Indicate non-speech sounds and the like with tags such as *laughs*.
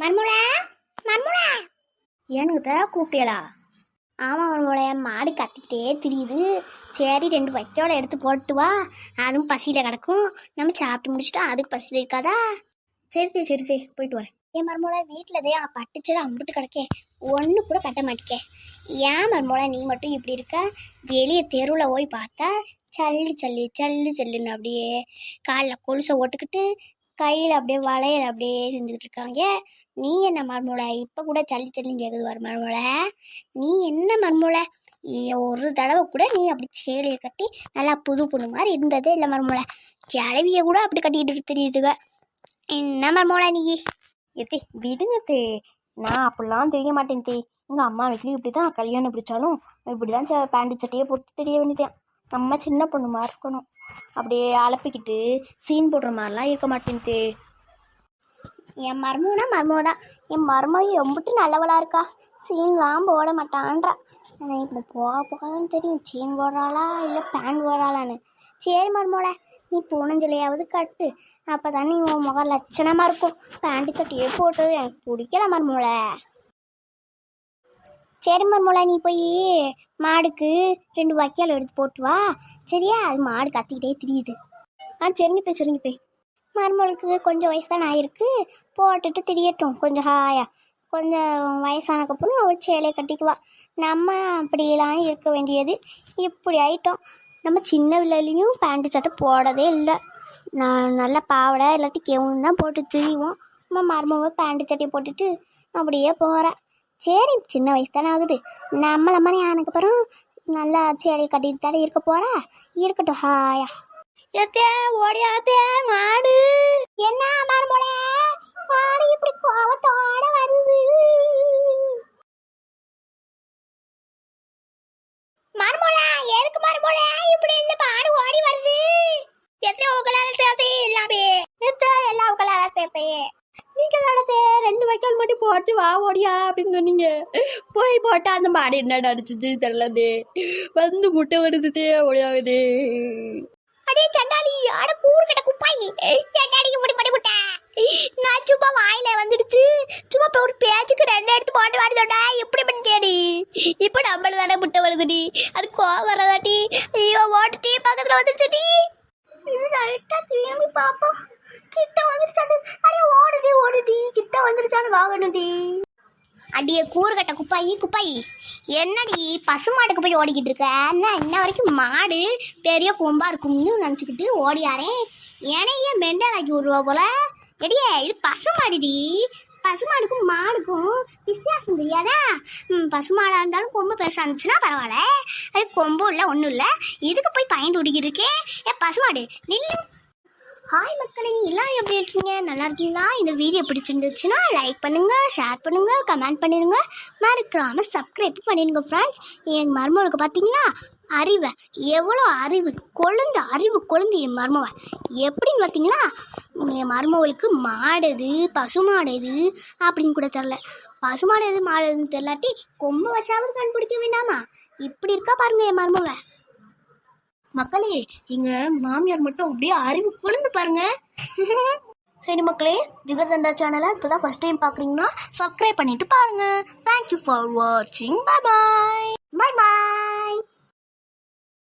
மர்முளா மர்முளா ஏனுங்க தான் ஆமாம் மர்முளை மாடு கத்திக்கிட்டே திரியுது. சரி ரெண்டு வைக்கோலை எடுத்து போட்டு வா. அதுவும் பசியில் கிடக்கும். நம்ம சாப்பிட்டு முடிச்சுட்டா அதுக்கு பசியில் இருக்காதா? சரி சரி சரி போயிட்டு வரேன். ஏன் மர்மோளை வீட்டில் இதே பட்டுச்சுல அம்பிட்டு கிடக்கே. ஒன்று கூட கட்ட மாட்டேக்கே. ஏன் மர்மோளை நீ மட்டும் இப்படி இருக்க? வெளியே தெருவில் போய் பார்த்தா சல்லு சல்லு சல்லு சல்லுன்னு அப்படியே காலில் கொலுசை ஓட்டுக்கிட்டு கையில் அப்படியே வளையல் அப்படியே செஞ்சுக்கிட்டு இருக்காங்க நீ என்ன மர்மோளை? இப்போ கூட சளி சளி கேட்குது வர மர்மோளை. நீ என்ன மர்மோளை? ஒரு தடவை கூட நீ அப்படி சேலையை கட்டி நல்லா புது பொண்ணு மாதிரி இருந்ததே இல்லை மர்மோளை. கிளவிய கூட அப்படி கட்டிக்கிட்டு தெரியுதுங்க என்ன மர்மோளை நீ? எத்தே விடுங்க தே. நான் அப்படிலாம் தெரிய மாட்டேன் தே. எங்கள் அம்மா வீட்லேயும் இப்படி தான் கல்யாணம் பிடிச்சாலும் இப்படி தான் பேண்ட் சட்டையை போட்டு தெரிய வேண்டியதேன் நம்ம சின்ன பொண்ணு மாதிரி இருக்கணும். அப்படியே அலப்பிக்கிட்டு சீன் போடுற மாதிரிலாம் இருக்க மாட்டேன்ட்டு என் மருமகனா மருமக தான் என் மருமக எம்பிட்டு நல்லவளா இருக்கா? சீன்லாம் போட மாட்டான்றா. ஆனால் இப்போ போக போக தான் தெரியும். சீன் போடுறாளா இல்லை பேண்ட் போடுறாளான்னு. சரி மருமோளை நீ பூனஞ்சலையாவது கட்டு. அப்போ தான் நீ உன் முகம் லட்சணமாக இருக்கும். பேண்ட் சட்டியே போட்டது எனக்கு பிடிக்கல மர்மோலை சரி மருமோள நீ போய் மாடுக்கு ரெண்டு வைக்கால் எடுத்து போட்டு வா. சரியா? அது மாடு கத்திக்கிட்டே திரியுது. ஆ சரிங்க போய் சரிங்க போய் மருமகளுக்கு கொஞ்சம் வயசு தான் ஆயிருக்கு. போட்டுட்டு திரியட்டும். கொஞ்சம் ஹாயா. கொஞ்சம் வயசானக்கப்புறம் அவள் சேலையை கட்டிக்குவா நம்ம அப்படிலாம் இருக்க வேண்டியது. இப்படி ஆயிட்டோம். நம்ம சின்ன விலையிலையும் பேண்ட்டு சட்டை போடதே இல்லை. நான் நல்லா பாவாடை இல்லாட்டி கெவுன் தான் போட்டு திரிவோம். நம்ம மருமக பேண்ட்டு சட்டையை போட்டுட்டு அப்படியே போகிறேன் சரி சின்ன வயசு தானே ஆகுது நம்ம நம்ம ஆனதுக்கப்புறம் நல்லா சேலையை கட்டிட்டு தானே இருக்க போகிறா இருக்கட்டும் ஹாயா. எத்தே ஓடியாத்தே மாடு. என்ன மருமோளே மாடு இப்படி கோவத்தோட வருது. மருமோளா எதுக்கு மருமோளே இப்படி இந்த மாடு ஓடி வருது. எத்தனை உங்களால சேர்த்தே எல்லாமே எத்தனை எல்லா உங்களால சேர்த்தே. நீங்க ரெண்டு வைக்கல் மட்டும் போட்டு வா ஓடியா அப்படின்னு சொன்னீங்க. போய் போட்டா அந்த மாடு என்ன நடிச்சிச்சு தெரியலது வந்து முட்டை வருது தே அடே சண்டாளி அட கூறு கட்ட குப்பாய். என்னடி முடி பண்ணி விட்ட நான் சும்மா வாயில வந்துடுச்சு. சும்மா இப்போ ஒரு பேச்சுக்கு ரெண்டு எடுத்து போட்டு வாடி சொன்னா எப்படி பண்ணிட்டேடி இப்ப நம்மள தானே முட்டை வருதுடி. அது கோவம் வரதாட்டி ஐயோ ஓட்டு தீ பக்கத்துல வந்துருச்சுடி லைட்டா திரும்பி பாப்போம். கிட்ட வந்துருச்சாடு வாங்கணுடி அடியே கூறு கட்ட குப்பாயி குப்பாயி. என்னடி பசுமாட்டுக்கு போய் ஓடிக்கிட்டு இருக்க? என்ன இன்ன வரைக்கும் மாடு பெரிய கொம்பா இருக்கும்னு நினச்சிக்கிட்டு ஓடியாரேன் ஏனையே மெண்டல் ஆக்கி விடுவா போல? எடியே இது பசுமாடுடி பசுமாடுக்கும் மாடுக்கும் வித்தியாசம் தெரியாதா? பசு மாடாக இருந்தாலும் கொம்பு பெருசாக இருந்துச்சுன்னா பரவாயில்ல. அது கொம்பும் இல்லை ஒன்றும் இல்லை. இதுக்கு போய் பயந்து ஓடிக்கிட்டு இருக்கேன் ஏ பசுமாடு நில்லு. ஹாய் மக்களே. எல்லாம் எப்படி இருக்கீங்க? நல்லா இருக்கீங்களா? இந்த வீடியோ பிடிச்சிருந்துச்சுன்னா லைக் பண்ணுங்க ஷேர் பண்ணுங்க கமெண்ட் பண்ணிடுங்க மறக்காம சப்ஸ்கிரைப் பண்ணிடுங்க ஃப்ரெண்ட்ஸ் என் மருமகளுக்கு பார்த்தீங்களா அறிவை. எவ்வளோ அறிவு கொழுந்து அறிவு கொழுந்து என் மருமவன். எப்படின்னு பார்த்தீங்களா என் மருமகளுக்கு மாடுது பசு மாடுது அப்படின்னு கூட தெரில பசுமாடு எது மாடுதுன்னு தெரியலாட்டி தெரிலாட்டி கொம்பு வச்சாவது கண்டுபிடிக்க வேண்டாமா? இப்படி இருக்கா பாருங்க என் மருமவன். மக்களே எங்க மாமியார் மட்டும் அப்படியே அறிவு குழந்து பாருங்க. *laughs* சரி மக்களே ஜிகர்தண்டா சேனலை இப்போ தான் ஃபஸ்ட் டைம் பார்க்குறீங்கன்னா சப்ஸ்கிரைப் பண்ணிட்டு பாருங்க. தேங்க்யூ ஃபார் வாட்சிங் பை பாய் பை பாய்